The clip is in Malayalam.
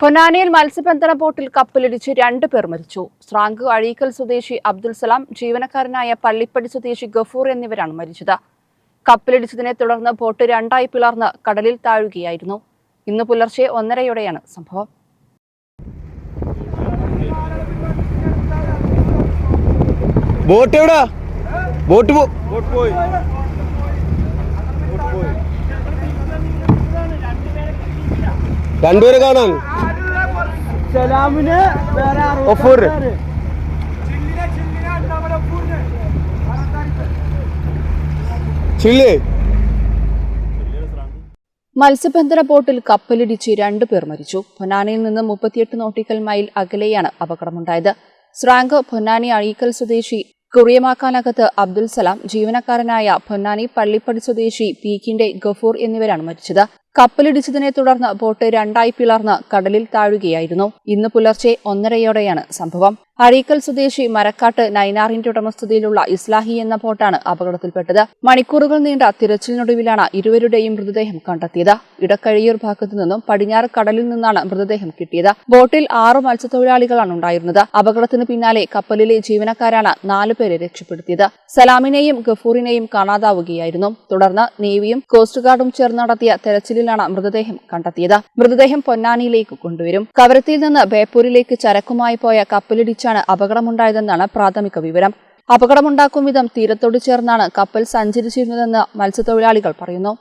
പൊന്നാനിയിൽ മത്സ്യബന്ധന ബോട്ടിൽ കപ്പലിടിച്ച് രണ്ടു പേർ മരിച്ചു. സ്രാങ്ക് അഴീക്കൽ സ്വദേശി അബ്ദുൽ സലാം ജീവനക്കാരനായ പള്ളിപ്പടി സ്വദേശി ഗഫൂർ എന്നിവരാണ് മരിച്ചത്. കപ്പലിടിച്ചതിനെ തുടർന്ന് ബോട്ട് രണ്ടായി പിളർന്ന് കടലിൽ താഴുകയായിരുന്നു. ഇന്ന് പുലർച്ചെ ഒന്നരയോടെയാണ് സംഭവം. ബോട്ട് എവിടാ? ബോട്ട് പോ ബോട്ട് പോയി. രണ്ടുപേരെ കാണാൻ? സലാമിന് വേറെ ഒഫൂർ. ചില്ലേ. മത്സ്യബന്ധന ബോട്ടിൽ കപ്പലിടിച്ച് രണ്ടു പേർ മരിച്ചു. പൊന്നാനിയിൽ നിന്ന് മുപ്പത്തിയെട്ട് നോട്ടിക്കൽ മൈൽ അകലെയാണ് അപകടമുണ്ടായത്. സ്രാങ്ക് പൊന്നാനി അഴീക്കൽ സ്വദേശി കുറിയമാക്കാനകത്ത് അബ്ദുൽ സലാം ജീവനക്കാരനായ പൊന്നാനി പള്ളിപ്പടി സ്വദേശി പീക്കിന്റെ ഗഫൂർ എന്നിവരാണ് മരിച്ചത്. കപ്പലിടിച്ചതിനെ തുടർന്ന് ബോട്ട് രണ്ടായി പിളർന്ന് കടലിൽ താഴുകയായിരുന്നു. ഇന്ന് പുലർച്ചെ ഒന്നരയോടെയാണ് സംഭവം. അഴീക്കൽ സ്വദേശി മരക്കാട്ട് നൈനാറിന്റെ ഉടമസ്ഥതയിലുള്ള ഇസ്ലാഹി എന്ന ബോട്ടാണ് അപകടത്തിൽപ്പെട്ടത്. മണിക്കൂറുകൾ നീണ്ട തിരച്ചിലിനൊടുവിലാണ് ഇരുവരുടെയും മൃതദേഹം കണ്ടെത്തിയത്. ഇടക്കഴിയൂർ ഭാഗത്തു നിന്നും പടിഞ്ഞാറ് കടലിൽ നിന്നാണ് മൃതദേഹം കിട്ടിയത്. ബോട്ടിൽ ആറു മത്സ്യത്തൊഴിലാളികളാണ് ഉണ്ടായിരുന്നത്. അപകടത്തിന് പിന്നാലെ കപ്പലിലെ ജീവനക്കാരാണ് നാലുപേരെ രക്ഷപ്പെടുത്തിയത്. സലാമിനെയും ഗഫൂറിനെയും കാണാതാവുകയായിരുന്നു. തുടർന്ന് നേവിയും കോസ്റ്റ് ഗാർഡും ചേർന്ന് നടത്തിയ തെരച്ചിലിലാണ് മൃതദേഹം കണ്ടെത്തിയത്. മൃതദേഹം പൊന്നാനിയിലേക്ക് കൊണ്ടുവരും. കവരത്തിയിൽ നിന്ന് ബേപ്പൂരിലേക്ക് ചരക്കുമായി പോയ കപ്പലിടിച്ചാണ് അപകടമുണ്ടായതെന്നാണ് പ്രാഥമിക വിവരം. അപകടമുണ്ടാക്കും വിധം തീരത്തോട് ചേർന്നാണ് കപ്പൽ സഞ്ചരിച്ചിരുന്നതെന്ന് മത്സ്യത്തൊഴിലാളികൾ പറയുന്നു.